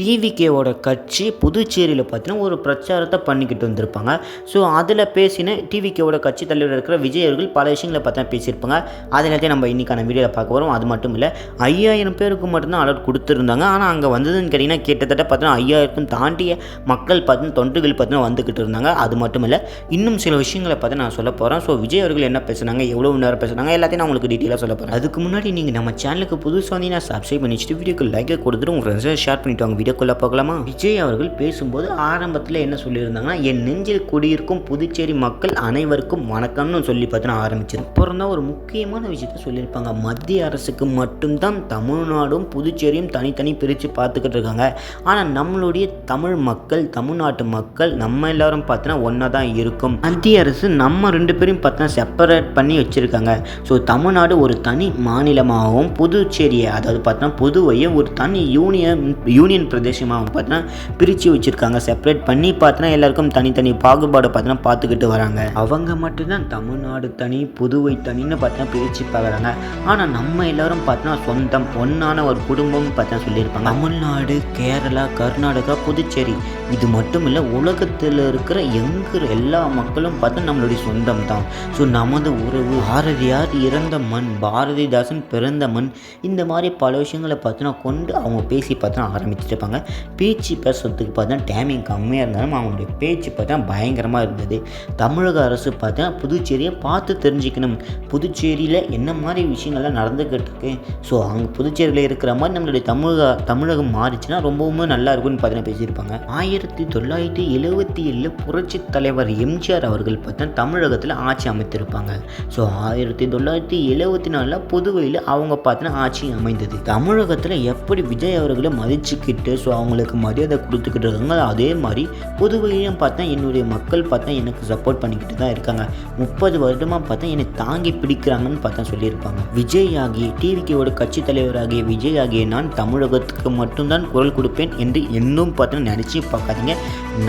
டிவிகேவோட கட்சி புதுச்சேரியில் பார்த்தீங்கன்னா ஒரு பிரச்சாரத்தை பண்ணிக்கிட்டு வந்திருப்பாங்க. ஸோ அதில் பேசின டிவிகேவோட கட்சி தலைவர் இருக்கிற விஜய் அவர்கள் பல விஷயங்களை பார்த்தா பேசியிருப்பாங்க. அது எல்லாத்தையும் நம்ம இன்றைக்கான வீடியோவில் பார்க்க வரோம் அது மட்டும் இல்லை ஐயாயிரம் பேருக்கு மட்டும்தான் அலர்ட் கொடுத்துருந்தாங்க. ஆனால் அங்கே வந்ததுன்னு கேட்டிங்கன்னா கிட்டத்தட்ட பார்த்தீங்கன்னா ஐயாயிரக்கும் தாண்டிய மக்கள் பார்த்தீங்கன்னா தொண்டுகள் பார்த்தீங்கன்னா வந்துக்கிட்டு இருந்தாங்க. அது மட்டும் இல்லை இன்னும் சில விஷயங்களை பார்த்து நான் சொல்ல போகிறேன் ஸோ விஜய் அவர்கள் என்ன பேசுனாங்க எவ்வளோ நேரம் பேசுனாங்க எல்லாத்தையும் நான் உங்களுக்கு டீட்டெயிலாக சொல்ல போகிறேன் அதுக்கு முன்னாடி நீங்கள் நம்ம சேனலுக்கு புதுசாக வந்தீங்கன்னா சப்ஸ்கிரைப் பண்ணி வீடியோக்கு லைக்கை கொடுத்துட்டு உங்கள் ஃப்ரெண்ட்ஸை ஷேர் பண்ணிட்டு வாங்க. வீடியோக்குள்ளே போகலாமா? விஜய் அவர்கள் பேசும்போது ஆரம்பத்தில் என்ன சொல்லியிருந்தாங்கன்னா என் நெஞ்சில் குடியிருக்கும் புதுச்சேரி மக்கள் அனைவருக்கும் வணக்கம்னு சொல்லி பார்த்தீங்கன்னா ஆரம்பிச்சிருக்கேன் அப்புறம் தான் ஒரு முக்கியமான விஷயத்த சொல்லியிருப்பாங்க. மத்திய அரசுக்கு மட்டும்தான் தமிழ்நாடும் புதுச்சேரியும் தனித்தனி பிரித்து பார்த்துக்கிட்டு இருக்காங்க. ஆனால் நம்மளுடைய தமிழ் மக்கள் தமிழ்நாட்டு மக்கள் நம்ம எல்லாரும் பார்த்தினா ஒன்றா தான் இருக்கும். மத்திய அரசு நம்ம ரெண்டு பேரும் பார்த்தீங்கன்னா செப்பரேட் பண்ணி வச்சுருக்காங்க. ஸோ தமிழ்நாடு ஒரு தனி மாநிலமாகவும் புதுச்சேரியை அதாவது பார்த்தோன்னா புதுவையை ஒரு தனி யூனியன் யூனியன் பிரதேசமாகவும் பார்த்தீங்கன்னா பிரித்து வச்சுருக்காங்க. செப்பரேட் பண்ணி பார்த்தீங்கன்னா எல்லாருக்கும் தனித்தனி பாகுபாடு பார்த்தீங்கன்னா பார்த்துக்கிட்டு வராங்க. அவங்க மட்டும்தான் தமிழ்நாடு தனி புதுவை தனின்னு பார்த்தீங்கன்னா பிரித்து பார்க்குறாங்க. ஆனால் நம்ம எல்லாரும் பார்த்தீங்கன்னா சொந்தம் ஒன்றான ஒரு குடும்பம் பார்த்தீங்கன்னா சொல்லியிருப்பாங்க. தமிழ்நாடு கேரளா கர்நாடகா புதுச்சேரி இது மட்டும் இல்லை உலகத்தில் இருக்கிற எங்கிற எல்லா மக்களும் பார்த்தா நம்மளுடைய சொந்தம் தான். ஸோ நமது உறவு பாரதியார் இறந்த மண் பாரதிதாசன் பிறந்த மண் இந்த மாதிரி பல விஷயங்களை பார்த்தோன்னா கொண்டு அவங்க பேசி பார்த்தா ஆரம்பிச்சுட்டு இருப்பாங்க பேச்சு பேசுறதுக்கு பார்த்தா டைமிங் கம்மியாக இருந்தாலும் அவங்களுடைய பேச்சு பார்த்தா பயங்கரமாக இருந்தது. தமிழக அரசு பார்த்தா புதுச்சேரியை பார்த்து தெரிஞ்சுக்கணும். புதுச்சேரியில் என்ன மாதிரி விஷயங்கள்லாம் நடந்துக்கிட்டு இருக்கு? ஸோ அவங்க புதுச்சேரியில் இருக்கிற மாதிரி நம்மளுடைய தமிழக தமிழகம் மாறிச்சுன்னா ரொம்பவுமே நல்லா இருக்கும்னு பார்த்தீங்கன்னா பேசியிருப்பாங்க. ஆயிரத்தி தொள்ளாயிரத்தி எழுபத்தி ஏழில் புரட்சி தலைவர் எம்ஜிஆர் அவர்கள் பார்த்தா தமிழகத்தில் ஆட்சி அமைத்திருப்பாங்க. ஸோ ஆயிரத்தி தொள்ளாயிரத்தி எழுபத்தி நாலில் புதுவையில் அவங்க பார்த்தினா ஆட்சி அமைந்தது. தமிழகத்தில் எப்படி விஜய் அவர்களை மதிச்சுக்கிட்டு ஸோ அவங்களுக்கு மரியாதை கொடுத்துக்கிட்டு இருக்காங்க அதே மாதிரி புதுவையிலும் பார்த்தா என்னுடைய மக்கள் பார்த்தா எனக்கு சப்போர்ட் பண்ணிக்கிட்டு தான் இருக்காங்க. முப்பது வருடமாக பார்த்தா என்னை தாங்கி பிடிக்கிறாங்கன்னு பார்த்தா சொல்லியிருப்பாங்க. விஜய் ஆகிய டிவிக்கோட கட்சி தலைவராகிய விஜய் ஆகிய நான் தமிழகத்துக்கு மட்டும்தான் குரல் கொடுப்பேன் என்று இன்னும் பார்த்தா நினச்சி பார்க்காதீங்க.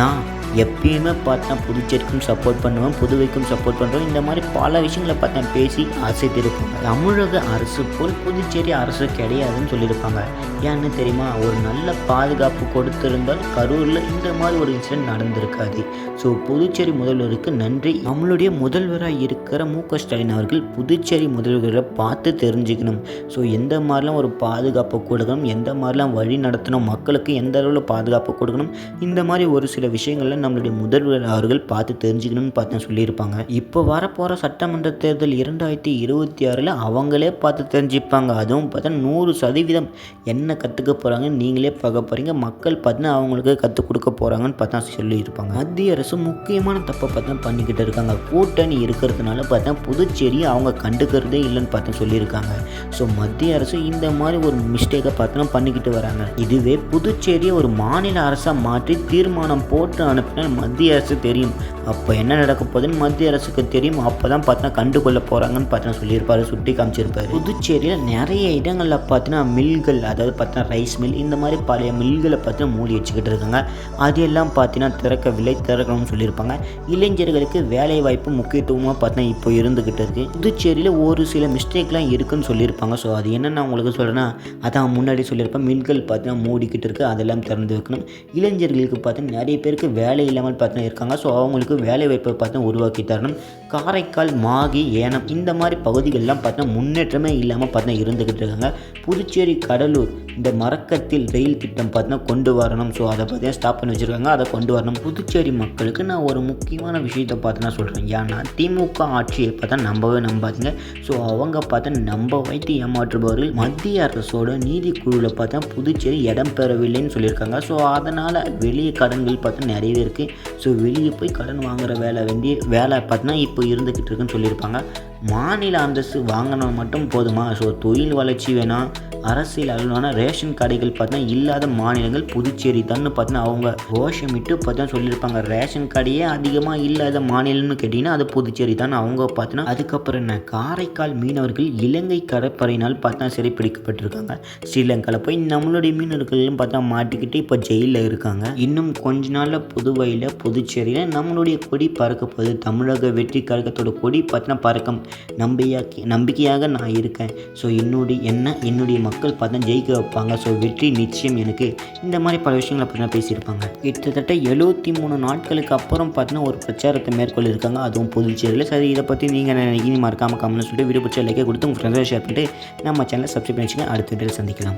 நான் எப்பயுமே பார்த்தா புதுச்சேரிக்கும் சப்போர்ட் பண்ணுவேன் புதுவைக்கும் சப்போர்ட் பண்ணுறோம் இந்த மாதிரி பல விஷயங்களை பார்த்தா பேசி அசைத்திருப்பாங்க தமிழக அரசு போல் புதுச்சேரி அரசு கிடையாதுன்னு சொல்லியிருப்பாங்க. ஏன்னு தெரியுமா? ஒரு நல்ல பாதுகாப்பு கொடுத்திருந்தால் கரூரில் இந்த மாதிரி ஒரு இன்சிடென்ட் நடந்திருக்காது. ஸோ புதுச்சேரி முதல்வருக்கு நன்றி. நம்மளுடைய முதல்வராக இருக்கிற மு க ஸ்டாலின் அவர்கள் புதுச்சேரி முதல்வரை பார்த்து தெரிஞ்சுக்கணும். ஸோ எந்த மாதிரிலாம் ஒரு பாதுகாப்பு கொடுக்கணும் எந்த மாதிரிலாம் வழி நடத்தணும் மக்களுக்கு எந்த அளவில் பாதுகாப்பு கொடுக்கணும் இந்த மாதிரி ஒரு சில விஷயங்கள்ல நம்மளுடைய முதல்வர் அவர்கள் பார்த்து தெரிஞ்சுக்கணும்னு பார்த்து சொல்லியிருப்பாங்க. இப்போ வரப்போகிற சட்டமன்ற தேர்தல் இரண்டாயிரத்தி இருபத்தி ஆறில் அவங்களே பார்த்து தெரிஞ்சுப்பாங்க. அதுவும் பார்த்தா நூறு சதவீதம் என்ன கற்றுக்க போகிறாங்கன்னு நீங்களே பார்க்க போகிறீங்க மக்கள் பார்த்தா அவங்களுக்கு கற்றுக் கொடுக்க போகிறாங்கன்னு பார்த்தா சொல்லியிருப்பாங்க. மத்திய அரசு முக்கியமான தப்பை பார்த்தா பண்ணிக்கிட்டு இருக்காங்க. கூட்டணி இருக்கிறதுனால பார்த்தா புதுச்சேரி அவங்க கண்டுக்கிறதே இல்லைன்னு பார்த்து சொல்லியிருக்காங்க. ஸோ மத்திய அரசு இந்த மாதிரி ஒரு மிஸ்டேக்கை பார்த்தா பண்ணிக்கிட்டு வராங்க. இதுவே புதுச்சேரியை ஒரு மாநில அரசாக மாற்றி தீர்மானம் போட்டு அப்படின்னா மத்திய அரசு தெரியும். அப்போ என்ன நடக்க போகுதுன்னு மத்திய அரசுக்கு தெரியும். அப்போ தான் பார்த்தா கண்டுகொள்ள போகிறாங்கன்னு பார்த்தா சொல்லியிருப்பார் சுட்டி காமிச்சிருப்பாரு. புதுச்சேரியில் நிறைய இடங்களில் பார்த்தீங்கன்னா மில்கள் அதாவது பார்த்தீங்கன்னா ரைஸ் மில் இந்த மாதிரி பழைய மில்களை பார்த்தீங்கன்னா மூடி வச்சுக்கிட்டு இருக்காங்க. அது எல்லாம் பார்த்தீங்கன்னா திறக்கவில்லை திறக்கணும்னு சொல்லியிருப்பாங்க. இளைஞர்களுக்கு வேலை வாய்ப்பு முக்கியத்துவமாக பார்த்தீங்கன்னா இப்போ இருந்துக்கிட்டு இருக்குது புதுச்சேரியில் ஒரு சில மிஸ்டேக்லாம் இருக்குன்னு சொல்லியிருப்பாங்க. ஸோ அது என்னென்ன உங்களுக்கு சொல்கிறேன்னா அதான் முன்னாடி சொல்லியிருப்பேன். மில்கள் பார்த்தீங்கன்னா மூடிக்கிட்டு இருக்குது அதெல்லாம் திறந்து வைக்கணும். இளைஞர்களுக்கு பார்த்தீங்கன்னா நிறைய பேருக்கு வேலை இல்லாமல் பார்த்தீங்கன்னா இருக்காங்க. ஸோ அவங்களுக்கு வேலை வாய்ப்பை பார்த்தீங்கன்னா உருவாக்கி தரணும் காரைக்கால் மாகி ஏனம் இந்த மாதிரி பகுதிகளெலாம் பார்த்தீங்கன்னா முன்னேற்றமே இல்லாமல் பார்த்தீங்கன்னா இருந்துக்கிட்டு இருக்காங்க. புதுச்சேரி கடலூர் இந்த மரக்கத்தில் ரயில் திட்டம் பார்த்தீங்கன்னா கொண்டு வரணும். ஸோ அதை பார்த்தீங்கன்னா ஸ்டாப் பண்ணி வச்சுருக்காங்க. அதை கொண்டு வரணும். புதுச்சேரி மக்களுக்கு நான் ஒரு முக்கியமான விஷயத்தை பார்த்து நான் சொல்கிறேன் ஏன்னா திமுக ஆட்சியை பார்த்தா நம்பவே நம்பாதீங்க. ஸோ அவங்க பார்த்தா நம்ப வைத்து ஏமாற்றுபவர்கள். மத்திய அரசோட நீதி குழுவில் பார்த்தா புதுச்சேரி இடம் பெறவில்லைன்னு சொல்லியிருக்காங்க. ஸோ அதனால் வெளியே கடன்கள் பார்த்தா நிறையவே இருக்குது ஸோ வெளியே போய் கடன் வாங்குற வேலை வேண்டி வேலை பார்த்தீங்கன்னா இப்போ இருந்துக்கிட்டு இருக்குன்னு சொல்லியிருப்பாங்க. மாநில அந்தஸ்து வாங்கினா மட்டும் போதுமா? ஸோ தொழில் வளர்ச்சி வேணாம். அரசியல் அளவிலான ரேஷன் கடைகள் பார்த்தீங்கன்னா இல்லாத மாநிலங்கள் புதுச்சேரி தான் பார்த்தீங்கன்னா அவங்க கோஷமிட்டு பார்த்தா சொல்லியிருப்பாங்க. ரேஷன் கடையே அதிகமாக இல்லாத மாநிலம்னு கேட்டிங்கன்னா அது புதுச்சேரி தான். அவங்க பார்த்தீங்கன்னா அதுக்கப்புறம் என்ன? காரைக்கால் மீனவர்கள் இலங்கை கடற்படையினால் பார்த்தா சிறைப்பிடிக்கப்பட்டிருக்காங்க. ஸ்ரீலங்காவில் போய் நம்மளுடைய மீனவர்களும் பார்த்தா மாட்டிக்கிட்டு இப்போ ஜெயிலில் இருக்காங்க. இன்னும் கொஞ்ச நாளில் புதுவையில் புதுச்சேரியில் நம்மளுடைய கொடி பறக்க போகுது. தமிழக வெற்றி கழகத்தோட கொடி பார்த்தா பறக்கும். நம்பியாக்கி நம்பிக்கையாக நான் இருக்கேன். ஸோ என்னுடைய என்ன? என்னுடைய மக்கள் பார்த்தா ஜெயிக்க வைப்பாங்க. ஸோ வெற்றி நிச்சயம் எனக்கு. இந்த மாதிரி பல விஷயங்களை பார்த்தீங்கன்னா பேசியிருப்பாங்க. கிட்டத்தட்ட எழுபத்தி மூணு நாட்களுக்கு அப்புறம் பார்த்தீங்கன்னா ஒரு பிரச்சாரத்தை மேற்கொள்ளிருக்காங்க அதுவும் புதுச்சேரியில். சரி இதை பற்றி நீங்கள் இனி மறக்காம கமெண்ட் சொல்லிட்டு வீடியோ பிடிச்ச லைக்கை கொடுத்து உங்கள் ஃப்ரெண்ட்ஸை ஷேர் பண்ணிட்டு நம்ம சேனலை சப்ஸ்கிரைப் பண்ணி வச்சுங்க அடுத்த வீடியோ சந்திக்கலாம்.